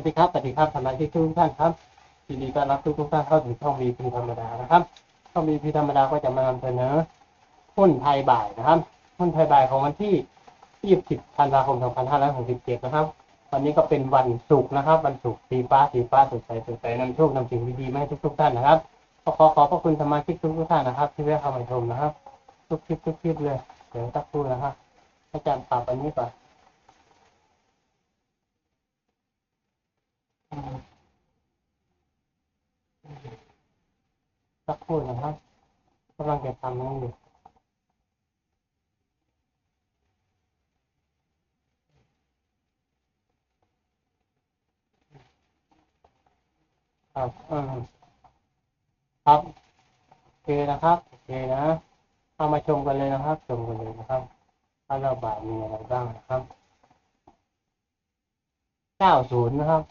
วัสดีครับสวัสดีครับสมาชิกทุกท่านครับยินดีต้อนรับทุกทุกท่านเข้าสู่ช่องวีพีธรรมดานะครับช่องวีพีธรรมดาก็จะมานำเสนอหุ้นไทยบ่ายนะครับหุ้นไทยบ่ายของวันที่ 20 ธันวาคม 2567 นะครับ วันนี้ก็เป็นวันศุกร์นะครับ วันศุกร์สีฟ้าสีฟ้าสดใสสดใสนำโชคนำสิ่งดีๆมาให้ทุกๆท่านนะครับก็ขอขอบพระคุณสมาชิกทุกๆท่านนะครับ ที่ได้เข้ามาชมนะครับ ทุกคลิปทุกคลิปเลยเดี๋ยวสักครู่นะครับอาจารย์ปรับอันนี้ก่อนอืม สักครู่นะครับกำลังจะทำนั่นอยู่ครับอืมครับโอเคนะครับโอเคนะเอามาชมกันเลยนะครับ ชมกันเลยนะครับว่าเราบ่ายมีอะไรบ้างนะครับเก้าศูนย์นะครับ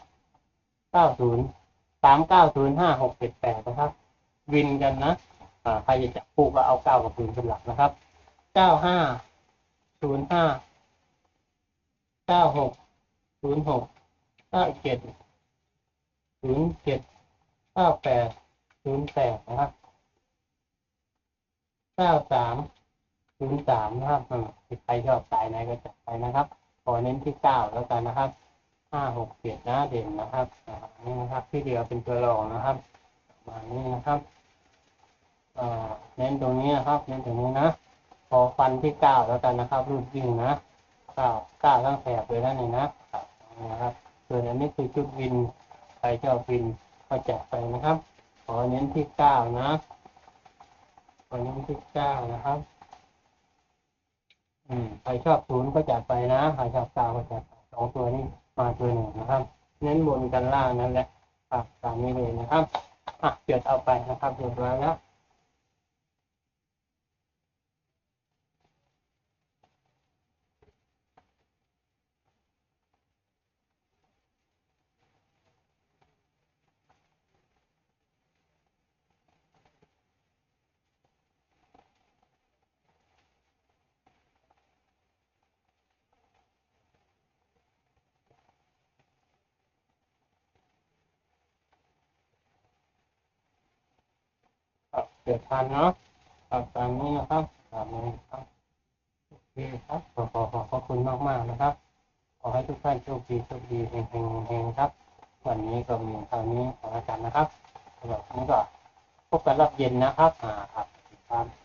เก้าศูนย์สามเก้าศูนย์ห้าหกเจ็ดแปดนะครับ วินกันนะใครจะจับคู่ก็เอาเก้ากับศูนย์เป็นหลักนะครับเก้าห้าศูนย์ห้าเก้าหกศูนย์หกเก้าเจ็ดศูนย์เจ็ดเก้าแปดศูนย์แปดนะครับเก้าสามศูนย์สามนะครับอืมใครชอบสายไหนก็จัดไปนะครับ ขอเน้นที่เก้าแล้วกันนะครับ ห้าหกเจ็ดนะเด่นนะครับนี่นะครับที่เหลือเป็นตัวรองนะครับมานี้นะครับเน้นตรงนี้นะครับเน้นตรงนี้นะพอฟันที่เก้าแล้วกันนะครับ รูดวิ่งนะเก้าเก้าทั้งแถบเลยนะนี่นะครับนะครับส่วนอันนี้คือจุดวินใครชอบวินก็จัดไปนะครับ ขอเน้นที่เก้านะขอเน้นที่เก้านะครับ อืมใครชอบศูนย์ก็จัดไปนะใครชอบเก้าก็จัดไป ของตัวนี้มาตัวหนึ่งนะครับเน้นบนกันล่างนั่นแหละครับตามนี้เลยนะครับอะเกิดเอาไปนะครับเรียบร้อยแล้ว กิดทันเนาะครับตามนี้นะครับตามนี้ครับโอเคครับขอขอขอขอบคุณมากมากนะครับ ขอให้ทุกท่านโชคดีโชคดีเฮงเฮงเฮงครับ วันนี้ก็มีเท่านี้ขออาจารย์นะครับสำหรับวันนี้ก็พบกันรอบเย็นนะครับอ่าครับ